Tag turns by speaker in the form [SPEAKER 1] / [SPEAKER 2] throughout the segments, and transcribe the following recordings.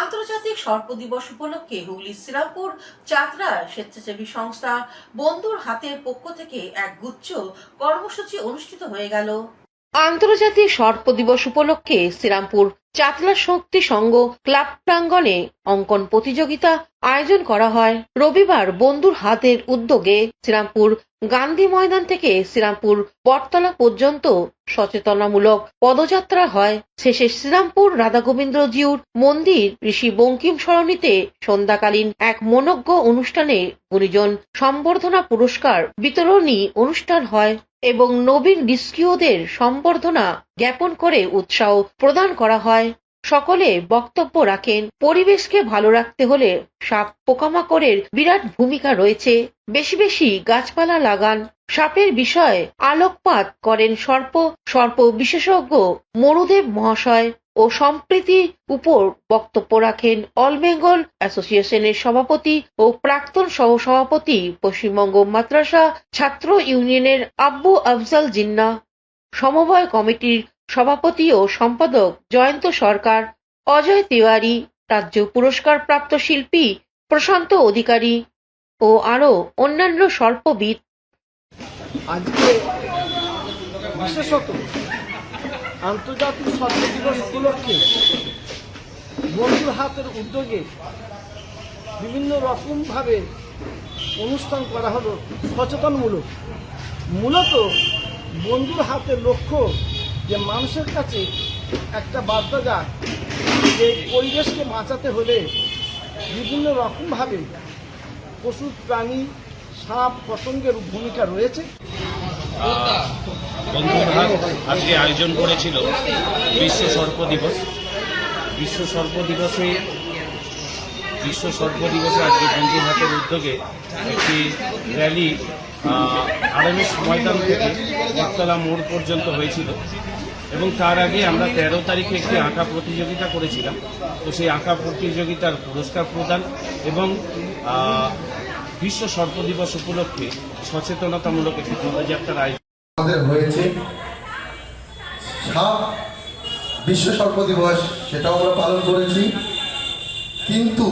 [SPEAKER 1] আন্তর্জাতিক সর্প দিবস উপলক্ষে হুগলি শ্রীরামপুর যাত্রা স্বেচ্ছাসেবী সংস্থা বন্ধুর হাতের পক্ষ থেকে এক গুচ্ছ কর্মসূচি অনুষ্ঠিত হয়ে গেল। আন্তর্জাতিক সর্প দিবস উপলক্ষে শ্রীরামপুর চাতলা শক্তি সংঘ ক্লাব প্রাঙ্গণে অঙ্কন প্রতিযোগিতা আয়োজন করা হয়। রবিবার বন্ধুর হাতের উদ্যোগে শ্রীরামপুর গান্ধী ময়দান থেকে শ্রীরামপুর বটতলা পর্যন্ত সচেতনামূলক পদযাত্রা হয়। শেষে শ্রীরামপুর রাধা গোবিন্দ জিউর মন্দির ঋষি বঙ্কিম সরণিতে সন্ধ্যাকালীন এক মনজ্ঞ অনুষ্ঠানে গুণীজন সম্বর্ধনা পুরস্কার বিতরণী অনুষ্ঠান হয় এবং নবীন ডিস্কিওদের সম্বর্ধনা জ্ঞাপন করে উৎসাহ প্রদান করা হয়। সকলে বক্তব্য রাখেন। পরিবেশকে ভালো রাখতে হলে সাপ পোকামাকড়ের বিরাট ভূমিকা রয়েছে। বেশি বেশি গাছপালা লাগান। সাপের বিষয়ে আলোকপাত করেন সর্প। সর্প বিশেষজ্ঞ মরুদেব মহাশয় ও সম্প্রীতি উপর বক্তব্য রাখেন। অল বেঙ্গল অ্যাসোসিয়েশনের সভাপতি ও প্রাক্তন সহসভাপতি পশ্চিমবঙ্গ মাদ্রাসা ছাত্র ইউনিয়নের আব্বু আফজাল জিন্না। সমবায় কমিটির সভাপতি ও সম্পাদক জয়ন্ত সরকার, অজয় তিওয়ারি, রাজ্য পুরস্কার প্রাপ্ত শিল্পী প্রশান্ত অধিকারী ও আরও অন্যান্য স্বল্পবিদ।
[SPEAKER 2] আজকে বিশেষত আন্তর্জাতিক দিবস উপলক্ষে বন্ধুর হাতের উদ্যোগে বিভিন্ন রকমভাবে অনুষ্ঠান করা হলো সচেতনমূলক। মূলত বন্ধুর হাতের লক্ষ্য যে মানুষের কাছে একটা বার্তা যায় যে পরিবেশকে বাঁচাতে হলে বিভিন্ন রকমভাবে পশু, প্রাণী, সাপ, পতঙ্গের ভূমিকা রয়েছে।
[SPEAKER 3] বন্ধুর, আজকে আয়োজন করেছিল বিশ্ব সর্প দিবস। বিশ্ব সর্প দিবসে, বিশ্ব সর্প দিবসে আজকে বন্ধুর হাতের উদ্যোগে একটি র্যালি আরএমএস ময়দান থেকে বটতলা মোড় পর্যন্ত হয়েছিল। এবং তার আগে আমরা তেরো তারিখে একটি আঁকা প্রতিযোগিতা করেছিলাম। তো সেই আঁকা প্রতিযোগিতার পুরস্কার প্রদান এবং বিশ্ব সর্প দিবস উপলক্ষে সচেতনতামূলক একটি পদযাত্রার আয়োজন
[SPEAKER 4] আমাদের হয়েছে সাপ বিশ্ব সর্প দিবস, সেটাও আমরা পালন করেছি। কিন্তু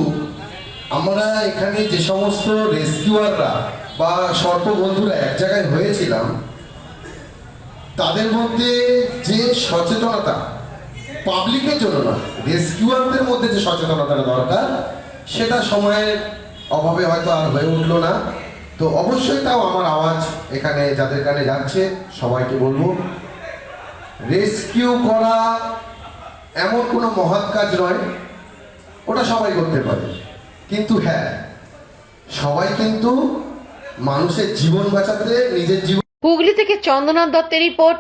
[SPEAKER 4] আমরা এখানে যে সমস্ত রেস্কিউয়াররা বা সর্প বন্ধুরা এক জায়গায় হয়েছিলাম, তাদের মধ্যে সচেতনতা পাবলিকের জন্য না রেস্কিউয়ারদের মধ্যে যে সচেতনতাটা দরকার, সেটা সময়ের অভাবে হয়তো আর হয়ে উঠল না। তো অবশ্যই তাও আমার আওয়াজ এখানে, যাদের কানে যাচ্ছে, সবাইকে বলব রেস্কিউ করা এমন কোনো মহৎ কাজ নয়, ওটা সবাই করতে পারে। কিন্তু হ্যাঁ সবাই কিন্তু মানুষের জীবন বাঁচাতে, নিজের জীবন
[SPEAKER 1] হুগলি থেকে চন্দ্রনাথ দত্তের রিপোর্ট।